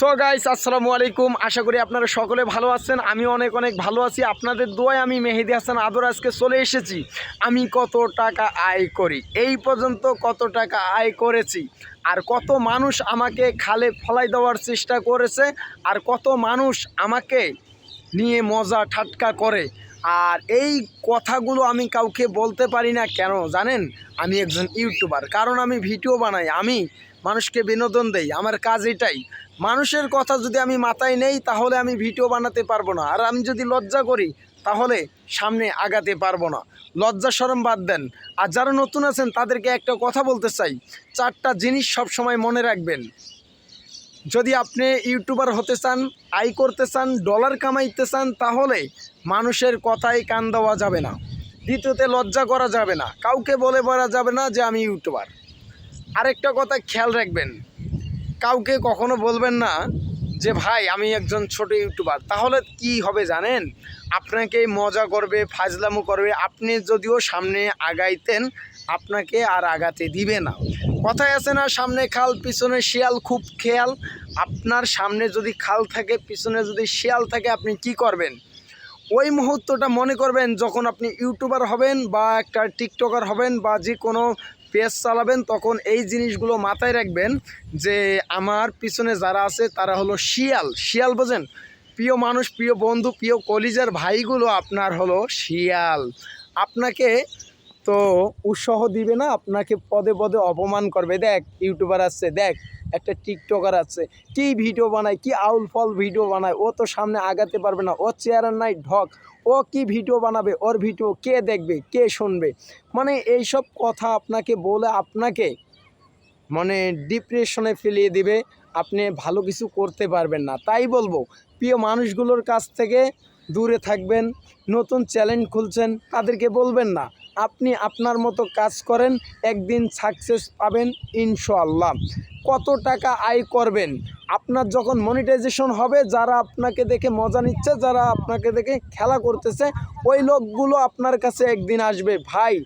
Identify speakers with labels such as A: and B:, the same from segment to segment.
A: So guys আসসালামু আলাইকুম। আশা করি আপনারা সকলে ভালো আছেন। আমি অনেক অনেক ভালো আছি। আপনাদের দোয়ায় আমি মেহেদি হাসান আদর আজকে চলে এসেছি। আমি কত টাকা আয় করি? এই পর্যন্ত কত টাকা আয় করেছি? আর কত মানুষ আমাকে খালে ফলাই দেওয়ার চেষ্টা করেছে? আর কত মানুষ আমাকে নিয়ে মজা ঠাটকা করে? আর এই কথাগুলো আমি কাউকে বলতে পারি না কেন জানেন? আমি একজন ইউটিউবার। কারণ আমি ভিডিও বানাই, আমি মানুষকে বিনোদন দেই, আমার কাজ এটাই। মানুষের কথা যদি আমি মাথায় নেই, তাহলে আমি ভিডিও বানাতে পারব না। আর আমি যদি লজ্জা করি, তাহলে সামনে আগাতে পারব না। লজ্জা সরম বাদ দেন। আর যারা নতুন আছেন, তাদেরকে একটা কথা বলতে চাই। চারটা জিনিস সবসময় মনে রাখবেন। যদি আপনি ইউটিউবার হতে চান, আয় করতে চান, ডলার কামাইতে চান, তাহলে মানুষের কথায় কান দেওয়া যাবে না। দ্বিতীয়তে, লজ্জা করা যাবে না। কাউকে বলে বলা যাবে না যে আমি ইউটিউবার। আরেকটা কথা খেয়াল রাখবেন। কাউকে কখনো বলবেন না যে ভাই, আমি একজন ছোট ইউটিউবার, তাহলে কি হবে জানেন? আপনাকে মজা করবে, ফাজলামো করবে, আপনি যদিও সামনে আগাইতেন, আপনাকে আর আগাতে দিবে না। কথায় আছে না, সামনে খাল, পিছনে শিয়াল, খুব খেয়াল। আপনার সামনে যদি খাল থাকে, পিছনে যদি শিয়াল থাকে, আপনি কি করবেন? ওই মুহূর্তটা মনে করবেন যখন আপনি ইউটিউবার হবেন বা একটা টিকটকার হবেন বা যে কোনো পেজ চালাবেন, তখন এই জিনিসগুলো মাথায় রাখবেন যে আমার পিছনে যারা আছে, তারা হলো শিয়াল। শিয়াল বোঝেন? প্রিয় মানুষ, প্রিয় বন্ধু, প্রিয় কলিজার ভাইগুলো আপনার হলো শিয়াল। আপনাকে তো উৎসাহ দিবে না, আপনাকে পদে পদে অপমান করবে। দেখ, ইউটিউবার আছে দেখ, একটা টিকটকার আছে কি ভিডিও বানায়, কি আউল ফল ভিডিও বানায়, ও তো সামনে আগাতে পারবে না ও চেয়ারের নাই ঢক, ও কি ভিডিও বানাবে, ওর ভিডিও কে দেখবে, কে শুনবে? মানে এইসব কথা আপনাকে বলে আপনাকে মানে ডিপ্রেশনে ফেলিয়ে দিবে, আপনি ভালো কিছু করতে পারবেন না। তাই বলব, প্রিয় মানুষগুলোর কাছ থেকে দূরে থাকবেন, নতুন চ্যালেঞ্জ খুলছেন, তাদেরকে বলবেন না। আপনি আপনার মতো কাজ করেন, একদিন সাকসেস পাবেন ইনশাআল্লাহ। কত টাকা আয় করবেন? আপনার যখন মনিটাইজেশন হবে, যারা আপনাকে দেখে মজা নিচ্ছে, যারা আপনাকে দেখে খেলা করতেছে, ওই লোকগুলো আপনার কাছে একদিন আসবে, ভাই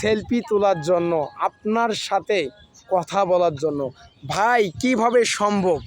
A: সেলফি তোলার জন্য, আপনার সাথে কথা বলার জন্য। ভাই, কীভাবে সম্ভব?